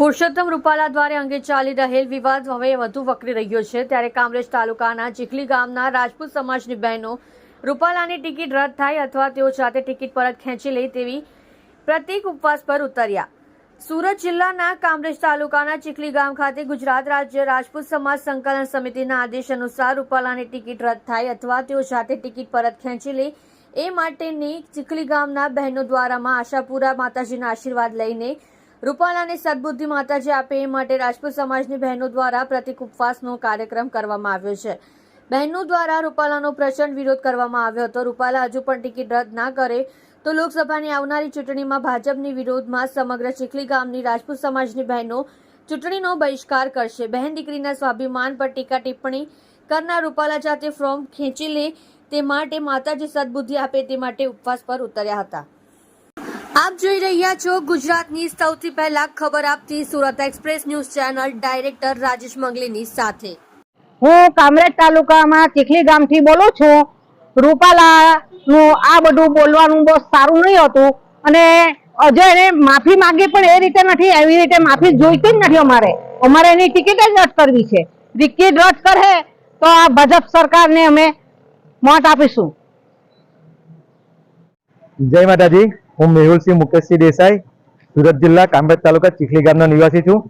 પુરુષોત્તમ રૂપાલા દ્વારા અંગે ચાલી રહેલ વિવાદ હવે વધુ વકરી રહ્યો છે. ત્યારે કામરેજ તાલુકાના ચીખલી ગામના રાજપૂત સમાજની બહેનો રૂપાલાની ટિકિટ રદ થાય અથવા તેઓ જાતે ટિકિટ પરત ખેંચી લે તેવી પ્રતિક ઉપવાસ પર ઉતર્યા. સુરત જિલ્લાના કામરેજ તાલુકાના ચીખલી ગામ ખાતે ગુજરાત રાજ્ય રાજપૂત સમાજ સંકલન સમિતિના આદેશ અનુસાર રૂપાલાની ટિકિટ રદ થાય અથવા તેઓ જાતે ટિકિટ પરત ખેંચી લે એ માટેની ચીખલી ગામના બહેનો દ્વારામાં આશાપુરા માતાજીના આશીર્વાદ લઈને રૂપાલાને સદબુદ્ધિ માતાજી આપે એ માટે રાજપૂત સમાજની બહેનો દ્વારા પ્રતિક ઉપવાસનો કાર્યક્રમ કરવામાં આવ્યો છે. બહેનો દ્વારા રૂપાલાનો પ્રચંડ વિરોધ કરવામાં આવ્યો હતો. રૂપાલા હજુ પણ ટિકિટ રદ ના કરે તો લોકસભાની આવનારી ચૂંટણીમાં ભાજપની વિરોધમાં સમગ્ર ચીખલી ગામની રાજપૂત સમાજની બહેનો ચૂંટણીનો બહિષ્કાર કરશે. બહેન દીકરીના સ્વાભિમાન પર ટીકા ટિપ્પણી કરનાર રૂપાલા જાતે ફોર્મ ખેંચી લે તે માટે માતાજી સદબુદ્ધિ આપે તે માટે ઉપવાસ પર ઉતર્યા હતા. આપ જોઈ રહ્યા છો ગુજરાતની સૌથી પહેલા ખબર આપતી Surat express news channel director Rajesh મંગલીની સાથે. હું કામરેજ તાલુકામાં ચીખલી ગામથી બોલું છું. રૂપાલાનું આ બધું બોલવાનું બહુ સારું નહીં હતું. અને અજય એને માફી માંગી પણ એ રીતે નથી એવી રીતે માફી જોઈતી જ નથી અમારે. અમારે એની ટિકિટ જ રદ કરવી છે. ટિકિટ રદ કરે તો આ ભાજપ સરકારને અમે મત આપીશું. જય માતાજી. હું મેહુલસિંહ મુકેશસિંહ દેસાઈ, સુરત જિલ્લા કામરેજ તાલુકા ચીખલી ગામનો નિવાસી છું.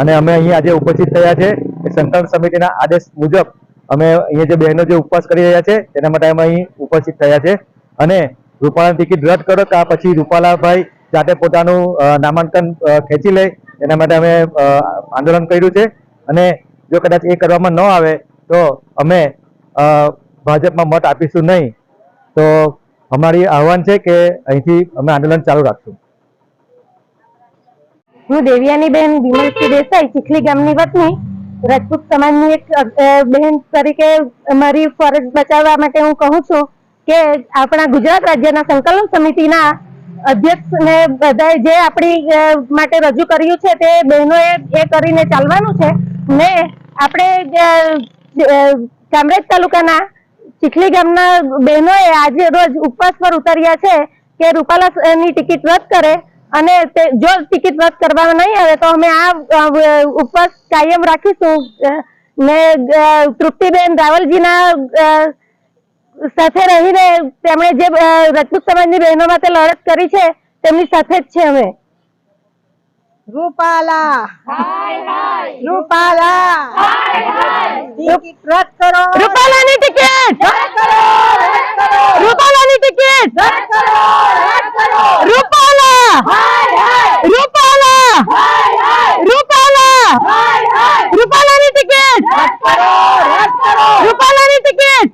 અને અમે અહીં આજે ઉપસ્થિત થયા છે. સંકલન સમિતિના આદેશ મુજબ અમે અહીંયા જે બહેનો જે ઉપવાસ કરી રહ્યા છે, તેના માટે અમે અહીં ઉપસ્થિત થયા છે. અને રૂપાલા ટિકિટ રદ કરો કે પછી રૂપાલાભાઈ જાતે પોતાનું નામાંકન ખેંચી લે. એના માટે અમે આંદોલન કર્યું છે. અને જો કદાચ એ કરવામાં ન આવે તો અમે ભાજપમાં મત આપીશું નહીં. તો અમારી આહવાન છે કે અહીંથી અમે આંદોલન ચાલુ રાખશું. હું દેવિયાની બહેન વિમલસિંહ દેસાઈ ચીખલી ગામની વતની, રાજપૂત સમાજની એક બહેન તરીકે મારી ફરજ બચાવવા માટે હું કહું છું કે આપણા ગુજરાત રાજ્યના સંકલન સમિતિના અધ્યક્ષ ને બધાએ જે આપણી માટે રજૂ કર્યું છે તે બહેનોએ એ કરીને ચાલવાનું છે. ને આપણે કામરેજ તાલુકાના ચીખલી ગામના બહેનોએ આજે રોજ ઉપવાસ પર ઉતર્યા છે કે રૂપાલા ની ટિકિટ રદ કરે અને જો ટિકિટ રદ કરવામાં નહીં આવે તો અમે આ ઉપવાસ કાયમ રાખીશું. ને તૃપ્તિબેન રાવલજીના સાથે રહીને તેમણે જે રજપૂત રાજપૂત સમાજની બહેનો માટે લડત કરી છે તેમની સાથે જ છે અમે. રૂપાલા. રૂપાલા. ટિકિટ રદ કરો. રૂપાલાની ટિકિટ રૂપાલાની ટિકિટ રૂપાલા રૂપાલા રૂપાલા રૂપાલાની ટિકિટ રૂપાલાની ટિકિટ